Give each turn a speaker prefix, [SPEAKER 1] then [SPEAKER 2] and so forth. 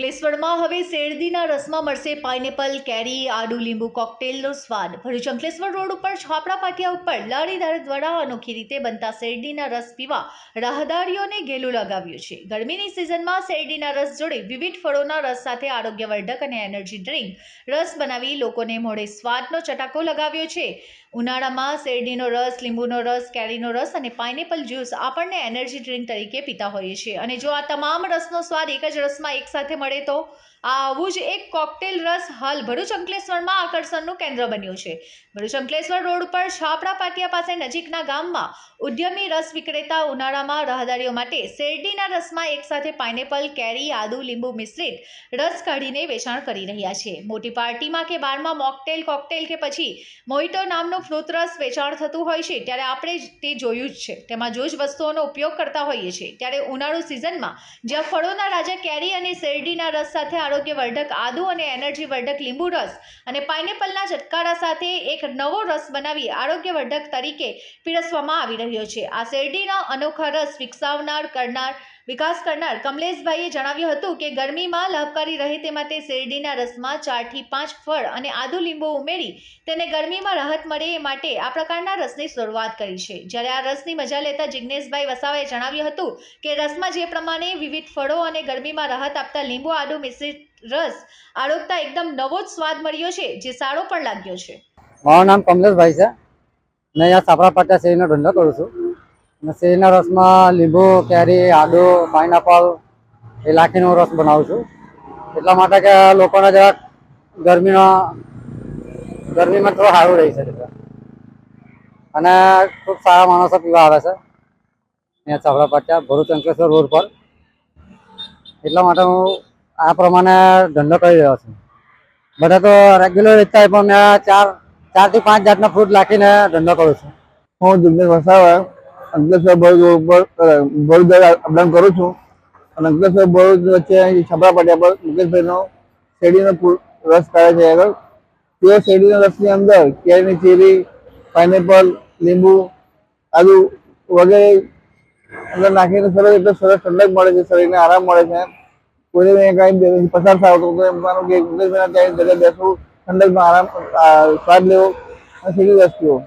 [SPEAKER 1] અંકલેશ્વરમાં હવે શેરડીના રસમાં મળશે પાઇનેપલ, કેરી, આડુ, લીંબુ કોકટેલનો સ્વાદ. ભરૂચ અંકલેશ્વર રોડ ઉપર છાપડા પાટિયા ઉપર લારીદાર દ્વારા અનોખી રીતે બનતા શેરડીના રસ પીવા રાહદારીઓને ઘેલું લગાવ્યું છે. ગરમીની સિઝનમાં શેરડીના રસ જોડે વિવિધ ફળોના રસ સાથે આરોગ્યવર્ધક અને એનર્જી ડ્રિંક રસ બનાવી લોકોને મોઢે સ્વાદનો ચટાકો લગાવ્યો છે. ઉનાળામાં શેરડીનો રસ, લીંબુનો રસ, કેરીનો રસ અને પાઇનેપલ જ્યુસ આપણને એનર્જી ડ્રિંક તરીકે પીતા હોઈએ છીએ. અને જો આ તમામ રસનો સ્વાદ એક જ રસમાં એકસાથે મળે તો આ આવું જ એક કોકટેલ રસ હાલ. ભરૂચ અંકલેશ્વરમાં આકર્ષણનું કેન્દ્ર બન્યું છે. ભરૂચ અંકલેશ્વર રોડ ઉપર છાપડા પાટિયા પાસે નજીકના ગામમાં ઉદ્યમી રસ વિક્રેતા ઉનાળામાં રાહદારીઓ માટે શેરડીના રસમાં એકસાથે પાઇનેપલ, કેરી, આદુ, લીંબુ મિશ્રિત રસ કાઢીને વેચાણ કરી રહ્યા છે. મોટી પાર્ટીમાં કે બારમાં મોકટેલ, કોકટેલ કે પછી મોઇટો નામનો ફ્રૂટ રસ વેચાણ થતું હોય છે, ત્યારે આપણે તે જોયું જ છે. તેમાં જો જ વસ્તુઓનો ઉપયોગ કરતા હોઈએ છીએ. ત્યારે ઉનાળુ સિઝનમાં જ્યાં ફળોના રાજા કેરી અને શેરડીના રસ સાથે આરોગ્યવર્ધક આદુ અને એનર્જીવર્ધક લીંબુ રસ અને પાઇનેપલના ચટકારા સાથે એક નવો રસ બનાવી આરોગ્યવર્ધક તરીકે પીરસવામાં આવી રહ્યો છે. આ શેરડીના અનોખા રસ વિકસાવનાર, કરનાર વિકાસ કરનાર કમલેશભાઈએ જણાવ્યું હતું કે ગરમીમાં લાભકારી રહે તે માટે શેરડીના રસમાં ચારથી પાંચ ફળ અને આદુ લીંબુ ઉમેરી તેને ગરમીમાં રાહત મળે એ માટે આ પ્રકારના રસની શરૂઆત કરી છે. જ્યારે આ રસની મજા લેતા જિજ્ઞેશભાઈ વસાવાએ જણાવ્યું હતું કે રસમાં જે પ્રમાણે વિવિધ ફળો અને ગરમીમાં રાહત આપતા લીંબુ, આદુ, મિશ્રિત રસ આરોગતા એકદમ નવો જ સ્વાદ મળ્યો છે, જે સારો પણ લાગ્યો છે.
[SPEAKER 2] મારું નામ કમલેશભાઈ છે. મેં અહીંયા સાપરા પાટા શેરીનો ધંધો કરું છું. શેરીના રસમાં લીંબુ, કેરી, આદુ, પાઇનેપલ એ લાખીનો રસ બનાવું છું. એટલા માટે કે લોકોને જરાક ગરમીનો, ગરમીમાં થોડું સારું રહી છે અને ખૂબ સારા માણસો પીવા આવે છે. અહીંયા ચાવડા પાટિયા, ભરૂચ અંકલેશ્વર રોડ પર. એટલા માટે હું આ પ્રમાણે ધંધો કરી રહ્યો છું. બધા તો રેગ્યુલર વેચતા પણ મેં ચાર, ચારથી પાંચ જાતના ફ્રૂટ નાખીને ધંધો કરું છું.
[SPEAKER 3] હું જિગ્નેશ વસાવા. અંકલેશ્વર ભરૂચ ઉપર ભરૂચ અપડાઉન કરું છું. અને અંકલેશ્વર ભરૂચ વચ્ચે છપરા પાટિયા પર મુકેશભાઈનો શેરડીનો રસ કાઢે છે આગળ. તે શેરડીના રસની અંદર કેરીની ચીરી, પાઇનેપલ, લીંબુ, આદુ વગેરે અંદર નાખીને સરસ એટલે સરસ ઠંડક મળે છે, શરીરને આરામ મળે છે. કોઈને કાંઈ પસાર થાવ તો એમ એમનું કે મુકેશભાઈના ત્યાં જગ્યાએ બેસવું, ઠંડકનો આરામ સ્વાદ લેવો અને શેરડી રસ પીવો.